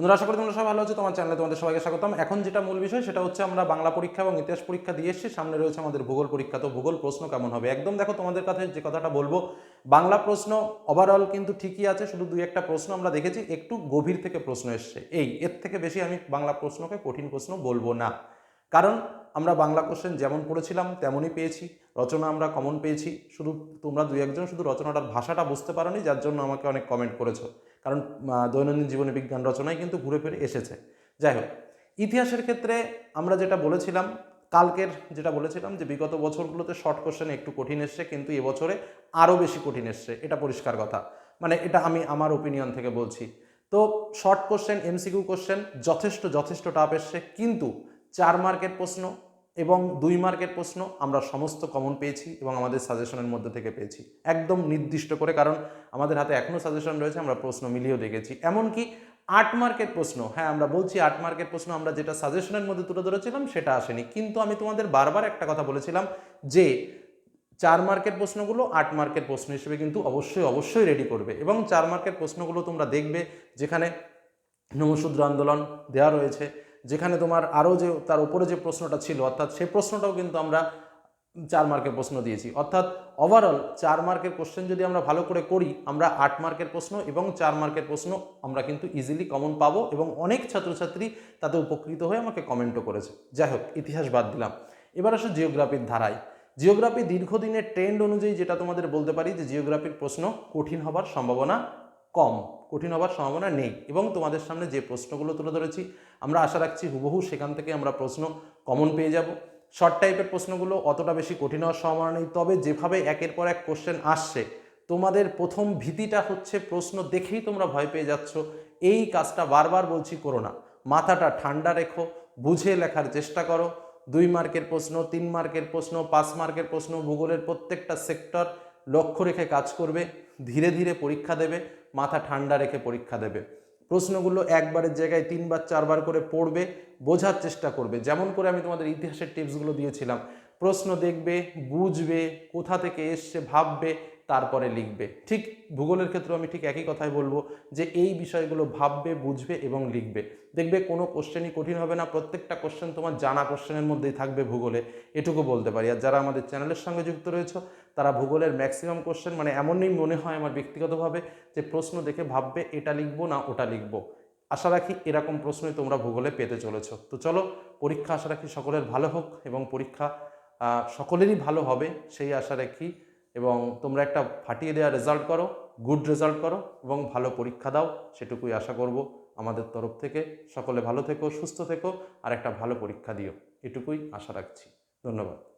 বন্ধুরা, আশা করি তোমরা সবাই ভালো আছো। তোমার চ্যানেলে তোমাদের সবাইকে স্বাগতম। এখন যেটা মূল বিষয়, সেটা হচ্ছে আমরা বাংলা পরীক্ষা এবং ইতিহাস পরীক্ষা দিয়ে এসেছি। সামনে রয়েছে আমাদের ভূগোল পরীক্ষা। তো ভূগোল প্রশ্ন কেমন হবে? একদম দেখো তোমাদের কাছে যে কথাটা বলব, বাংলা প্রশ্ন ওভারঅল কিন্তু ঠিকই আছে, শুধু দুই একটা প্রশ্ন আমরা দেখেছি, একটু গভীর থেকে প্রশ্ন এসছে। এই, এর থেকে বেশি আমি বাংলা প্রশ্নকে কঠিন প্রশ্ন বলব না। কারণ আমরা বাংলা কোশ্চেন যেমন পড়েছিলাম, তেমনই পেয়েছি। রচনা আমরা কমন পেয়েছি। শুধু তোমরা দুই একজন শুধু রচনাটার ভাষাটা বুঝতে পারোনি, যার জন্য আমাকে অনেক কমেন্ট করেছ। কারণ দৈনন্দিন জীবনে বিজ্ঞান রচনায় কিন্তু ঘুরে ফিরে এসেছে। যাই হোক, ইতিহাসের ক্ষেত্রে আমরা যেটা বলেছিলাম, কালকের যেটা বলেছিলাম যে বিগত বছরগুলোতে শর্ট কোশ্চেন একটু কঠিন এসছে, কিন্তু এবছরে আরও বেশি কঠিন এসছে। এটা পরিষ্কার কথা। মানে এটা আমি আমার ওপিনিয়ন থেকে বলছি। তো শর্ট কোশ্চেন, এমসিকিউ কোশ্চেন, যথেষ্ট যথেষ্ট টাফ এসছে, কিন্তু চার মার্কের প্রশ্ন এবং দুই মার্কের প্রশ্ন আমরা সমস্ত কমন পেয়েছি এবং আমাদের সাজেশনের মধ্যে থেকে পেয়েছি। একদম নির্দিষ্ট করে, কারণ আমাদের হাতে এখনও সাজেশন রয়েছে, আমরা প্রশ্ন মিলিয়েও দেখেছি। এমনকি আট মার্কের প্রশ্ন হ্যাঁ আমরা বলছি আট মার্কের প্রশ্ন, আমরা যেটা সাজেশনের মধ্যে তুলে ধরেছিলাম সেটা আসেনি। কিন্তু আমি তোমাদের বারবার একটা কথা বলেছিলাম যে, চার মার্কের প্রশ্নগুলো আট মার্কের প্রশ্ন হিসেবে কিন্তু অবশ্যই অবশ্যই রেডি করবে। এবং চার মার্কের প্রশ্নগুলো তোমরা দেখবে, যেখানে নমশূদ্র আন্দোলন দেওয়া রয়েছে যেখানে তোমার আরও যে, তার উপরে যে প্রশ্নটা ছিল, অর্থাৎ সেই প্রশ্নটাও কিন্তু আমরা চার মার্কের প্রশ্ন দিয়েছি। অর্থাৎ ওভারঅল চার মার্কের কোশ্চেন যদি আমরা ভালো করে করি, আমরা আট মার্কের প্রশ্ন এবং চার মার্কের প্রশ্ন আমরা কিন্তু ইজিলি কমন পাবো এবং অনেক ছাত্রছাত্রী তাতে উপকৃত হয়ে আমাকে কমেন্টও করেছে। যাই হোক, ইতিহাস বাদ দিলাম। এবার আসো জিওগ্রাফির ধারায়। জিওগ্রাফি দীর্ঘদিনের ট্রেন্ড অনুযায়ী যেটা তোমাদের বলতে পারি যে জিওগ্রাফির প্রশ্ন কঠিন হবার সম্ভাবনা কম, কঠিন হবার সম্ভাবনা নেই এবং তোমাদের সামনে যে প্রশ্নগুলো তুলে ধরেছি, আমরা আশা রাখছি হুবহু সেখান থেকে আমরা প্রশ্ন কমন পেয়ে যাব। শর্ট টাইপের প্রশ্নগুলো অতটা বেশি কঠিন হওয়ার সম্ভাবনা নেই, তবে যেভাবে একের পর এক কোশ্চেন আসছে, তোমাদের প্রথম ভীতিটা হচ্ছে প্রশ্ন দেখেই তোমরা ভয় পেয়ে যাচ্ছ, এই কাজটা বারবার বলছি করো না। মাথাটা ঠান্ডা রেখো, বুঝে লেখার চেষ্টা করো। দুই মার্কের প্রশ্ন, তিন মার্কের প্রশ্ন, পাঁচ মার্কের প্রশ্ন, ভূগোলের প্রত্যেকটা সেক্টর লক্ষ্য রেখে কাজ করবে, ধীরে ধীরে পরীক্ষা দেবে, মাথা ঠান্ডা রেখে পরীক্ষা দেবে। প্রশ্নগুলো একবারের জায়গায় তিনবার, চারবার করে পড়বে, বোঝার চেষ্টা করবে। যেমন করে আমি তোমাদের ইতিহাসের টিপসগুলো দিয়েছিলাম। প্রশ্ন দেখবে, বুঝবে, কোথা থেকে এসছে, ভাববে তারপরে লিখবে। ঠিক ভূগোলের ক্ষেত্রে আমি ঠিক একই কথাই বলব যে এই বিষয়গুলো ভাববে, বুঝবে এবং লিখবে। দেখবে কোনো কোশ্চেনই কঠিন হবে না, প্রত্যেকটা কোশ্চেন তোমার জানা কোশ্চেনের মধ্যেই থাকবে ভূগোলে। এটুকু বলতে পারি। আর যারা আমাদের চ্যানেলের সঙ্গে যুক্ত রয়েছে, তারা ভূগোলের ম্যাক্সিমাম কোশ্চেন মানে এমনই মনে হয় আমার ব্যক্তিগতভাবে যে প্রশ্ন দেখে ভাববে, এটা লিখব না ওটা লিখব। আশা রাখি এরকম প্রশ্নই তোমরা ভূগোলে পেতে চলেছ। তো চলো, পরীক্ষা আশা রাখি সকলের ভালো হোক এবং পরীক্ষা সকলেরই ভালো হবে, সেই আশা রাখি। এবং তোমরা একটা ফাটিয়ে দেওয়া রেজাল্ট করো গুড রেজাল্ট করো এবং ভালো পরীক্ষা দাও, সেটুকুই আশা করব আমাদের তরফ থেকে। সকলে ভালো থেকো, সুস্থ থেকো, আর একটা ভালো পরীক্ষা দিও। এটুকুই আশা রাখছি। ধন্যবাদ।